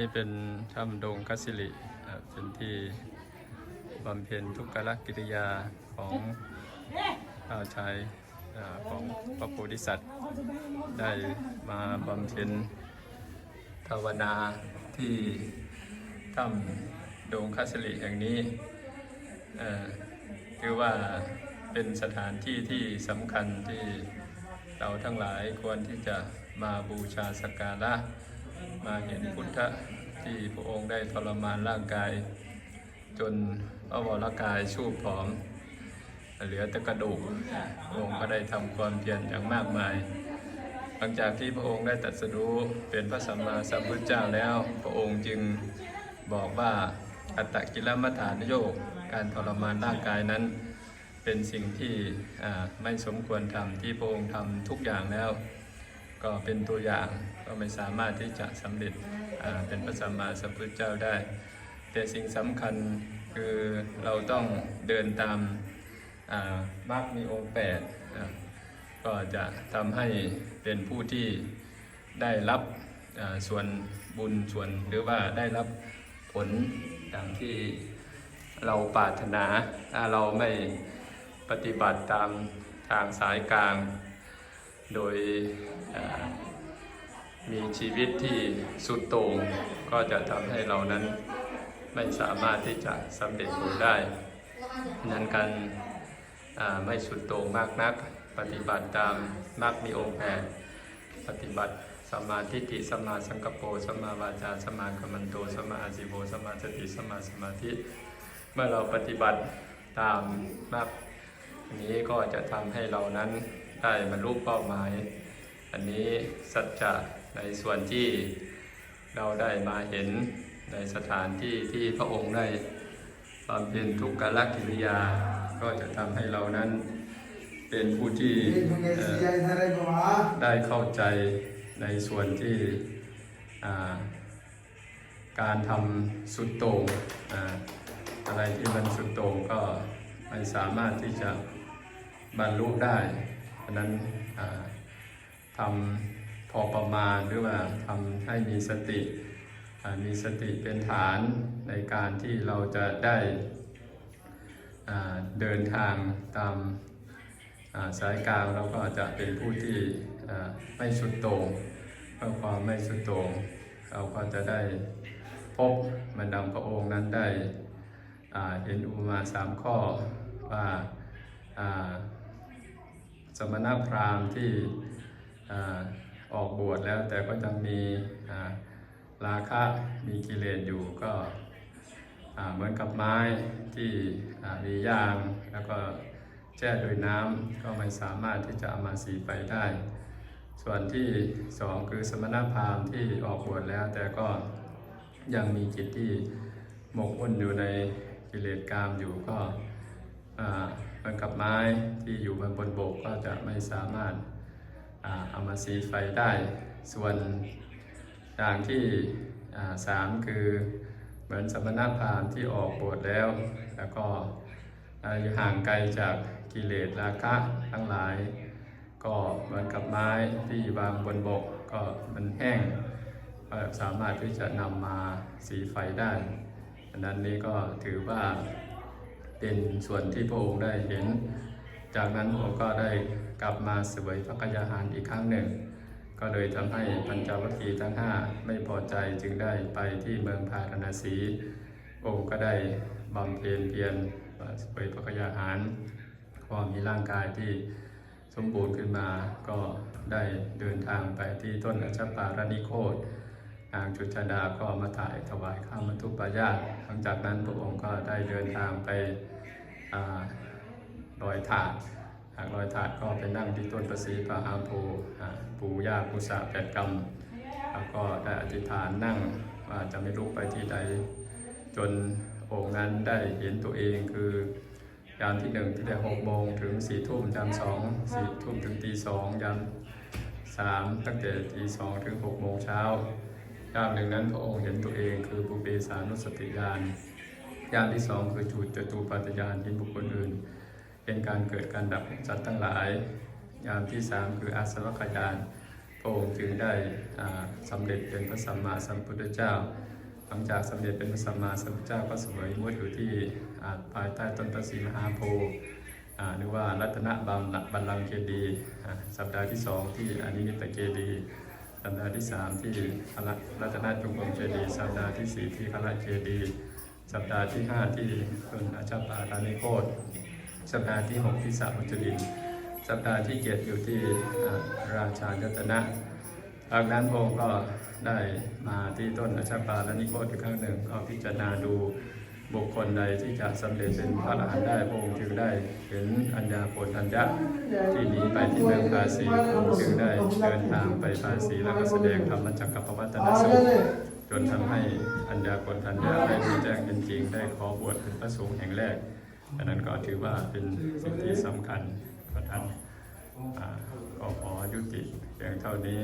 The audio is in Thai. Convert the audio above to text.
นี่เป็นถ้ำดงคัสิริเป็นที่บำเพ็ญทุกขลกิริยาของชาวชายอของพระโพธิสัตว์ ได้มาบำเพ็ญภาวนาที่ถ้ำดงคัสิริแห่งนี้เอ่อถือว่าเป็นสถานที่ที่สำคัญที่เราทั้งหลายควรที่จะมาบูชาสักการะ มาเห็นพุทธะที่พระองค์ได้ทรมานร่างกาย จนพระวรกายชูบผอม เหลือแต่กระดูกพระองค์ก็ได้ทำความเพียรอย่างมากมาย หลังจากที่พระองค์ได้ตรัสรู้เป็นพระสัมมาสัมพุทธเจ้าแล้ว พระองค์จึงบอกว่าอัตตกิลมัฐานโยกการทรมานร่างกายนั้น เป็นสิ่งที่ไม่สมควรทำที่พระองค์ทำทุกอย่างแล้ว ก็เป็นตัวอย่างก็ไม่สามารถที่จะสำเร็จเป็นพระสัมมาสัมพุทธเจ้าได้ แต่สิ่งสำคัญคือเราต้องเดินตามอ่ามรรคมีองค์แปดก็จะทำให้เป็นผู้ที่ได้รับส่วนบุญส่วนหรือว่าได้รับผลดังที่เราปรารถนาถ้าเราไม่ปฏิบัติตามทางสายกลาง โดยมีชีวิตที่สุดโต่งก็จะทำให้เรานั้นไม่สามารถที่จะสำเร็จผลได้นั้นการไม่สุดโต่งมากนัก ปฏิบัติตามมรรคมีองค์แปดปฏิบัติสมาทิฏฐิสมมาสังกปรสมมาวาจาสมมากัมมันโตสมมาอาจิโวสมมาสติสมมาสมาธิ เมื่อเราปฏิบัติตามมรรคอันนี้ก็จะทำให้เรานั้น ได้บรรลุเป้าหมาย อันนี้สัจจะในส่วนที่เราได้มาเห็นในสถานที่ที่พระองค์ได้บำเพ็ญทุกขลักิริยา ก็จะทำให้เรานั้นเป็นผู้ที่ได้เข้าใจในส่วนที่การทำสุดโต่งออะไรที่มันสุดโต่งก็ไม่สามารถที่จะบรรลุได้ะนั้นทำพอประมาณหรือว่าทำให้มีสติ มีสติเป็นฐานในการที่เราจะได้เดินทางตามสายกลางเราก็จะเป็นผู้ที่ไม่สุดโต่งเพื่อความไม่สุดโต่งเราก็จะได้พบมันดังพระองค์นั้นได้เห็นอุมาสามข้อว่า สมณพราหมณ์ที่ออกบวชแล้วแต่ก็ยังมีราคะมีกิเลสอยู่ก็เหมือนกับไม้ที่มียางแล้วก็แช่ด้วยน้ำก็ไม่สามารถที่จะเอามาสีไฟได้ ส่วนที่สองคือสมณพราหมณ์ที่ออกบวชแล้ว แต่ก็ยังมีจิตที่หมกมุ่นอยู่ในกิเลสกามอยู่ก็อ่าเหมือนกับ ไม้ที่อยู่บนบนบกก็จะไม่สามารถเอามาสีไฟได้ ส่วนอย่างที่สามคือเหมือนสมณพราหมณ์ที่ออกบวชแล้ว แล้วก็อ่าอยู่ห่างไกลจากกิเลสราคะทั้งหลาย ก็เหมือนกับไม้ที่วางบนบกก็มันแห้งก็สามารถที่จะนำมาสีไฟได้อันนั้นนี้ก็ถือว่า เป็นส่วนที่พระองค์ได้เห็น จากนั้นพระองค์ก็ได้กลับมาเสวยพระกยาหารอีกครั้งหนึ่ง ก็เลยทำให้ปัญจวัคคีย์ทั้งห้าไม่พอใจจึงได้ไปที่เมืองพาราณสี องค์ก็ได้บำเพ็ญเพียรเสวยพระกยาหารก็มีร่างกายที่สมบูรณ์ขึ้นมาก็ได้เดินทางไปที่ต้นอัชปารานิโคต นางจุชาดาก็มาถ่ายถวายข้าวมัทุปายาตหลังจากนั้นพระองค์ก็ได้เดินทางไปลอยถาดหากลอยถาดก็ไปนั่งที่ต้นประสีพระอาโพอ่าปู่ย่ากุสาแปดกรรมแล้วก็ได้อธิษฐานนั่งว่าจะไม่ลุกไปที่ใด จนองค์นั้นได้เห็นตัวเองคือยามที่หนึ่งที่ได้หกโมงถึงสี่ทุ่มยามสองสี่ทุ่มถึงตีสองยามสามตั้งแต่ตีสองถึงหกโมงเช้า ยามหนึ่งนั้นพระองค์เห็นตัวเองคือปุเบสานุสติญาณยามที่สองคือจุดจตูปัตยานเห็นบุคคลอื่น เป็นการเกิดการดับสัตว์ทั้งหลายยามที่สามคืออาสวัคยานพระองค์จึงได้อ่าสำเร็จเป็นพระสัมมาสัมพุทธเจ้า หลังจากสำเร็จเป็นพระสัมมาสัมพุทธเจ้าก็สวยมุดอยู่ที่ภายใต้ต้นพระศีมหาโพธิ์หรือว่ารัตนบัลลังก์บัลลังเจดี สัปดาห์ที่สองที่อนิมิตเจดี สัปดาห์ที่สามที่พระรัตนจุงกรมเจดีย์สัปดาห์ที่สี่ที่พระราเจดีย์สัปดาห์ที่ห้าที่ต้นอาชาปารานิโคตสัปดาห์ที่ 6 ที่สามุจลินสัปดาห์ที่ 7 อยู่ที่ราชายตนะจากนั้นพระองค์ก็ได้มาที่ต้นอาชาปาและนิโคตอีกครั้งหนึ่งก็พิจารณาดู บุคคลใดที่จะสำเร็จเป็นพระอรหันต์ได้พระองค์จึงได้เห็นอัญญาโกณทัญญะที่หนีไปที่เมืองภาษีพระองค์จึงได้เดินทางไปภาษีแล้วก็แสดงธรรมจักรกับปวัตนสูตรจนทำให้อัญญาโกณทัญญาได้รู้แจ้งเป็นจริงได้ขอบวชเป็นพระสงฆ์แห่งแรกอันนั้นก็ถือว่าเป็นสิ่งที่สำคัญก็ท่านอ่าก็ขอยุติเพียงเท่านี้